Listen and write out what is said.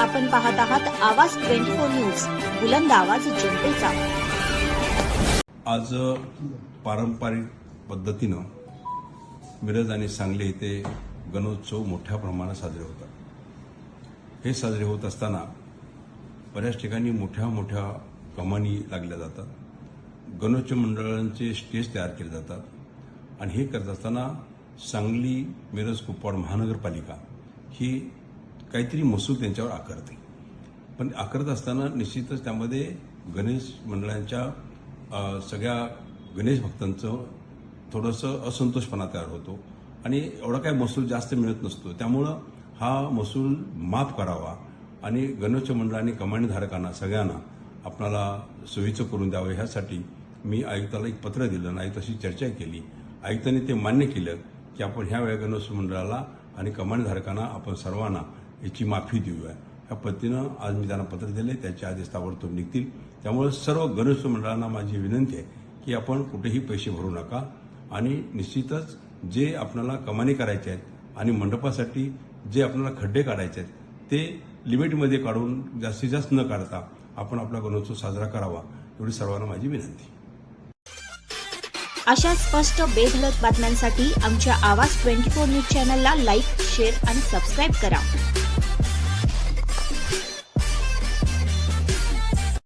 आपण पाहत आहात आवाज ट्वेंटी फोर न्यूज बुलंद आवाज जनतेचा. आज पारंपरिक पद्धतीनं मिरज आणि सांगली येथे गणोत्सव मोठ्या प्रमाणात साजरे होतात. हे साजरे होत असताना बऱ्याच ठिकाणी मोठ्या मोठ्या कमानी लागल्या जातात. गणोत्सव मंडळांचे स्टेज तयार केले जातात. आणि हे करत असताना सांगली मिरज कुपवाड महानगरपालिका ही काहीतरी महसूल त्यांच्यावर आकारते. पण आकारत असताना निश्चितच त्यामध्ये गणेश मंडळांच्या सगळ्या गणेश भक्तांचं थोडंसं असंतोषपणा तयार होतो. आणि एवढा काय महसूल जास्त मिळत नसतो. त्यामुळं हा महसूल माफ करावा आणि गणेश मंडळाने कमांडधारकांना सगळ्यांना आपणाला सोयीचं करून द्यावं. ह्यासाठी मी आयुक्ताला एक पत्र दिलं आणि आयुक्ताशी चर्चा केली. आयुक्तांनी ते मान्य केलं की आपण ह्या वेळा गणेश मंडळाला आणि कमांडधारकांना आपण सर्वांना याची माफी देऊया. या पद्धतीनं आज मी त्यांना पत्र दिले त्याचे आदेश ताबडतोब निघतील. त्यामुळे सर्व गणेश मंडळांना माझी विनंती आहे की आपण कुठेही पैसे भरू नका आणि निश्चितच जे आपल्याला कमानी करायचे आहेत आणि मंडपासाठी जे आपल्याला खड्डे काढायचे आहेत ते लिमिटमध्ये काढून जास्तीत जास्त न काढता आपण आपला गणोत्सव साजरा करावा एवढी सर्वांना माझी विनंती. अशा स्पष्ट बेधलक बातम्यांसाठी आमच्या आवाज ट्वेंटी फोर न्यूज चॅनलला लाईक शेअर आणि सबस्क्राईब करा.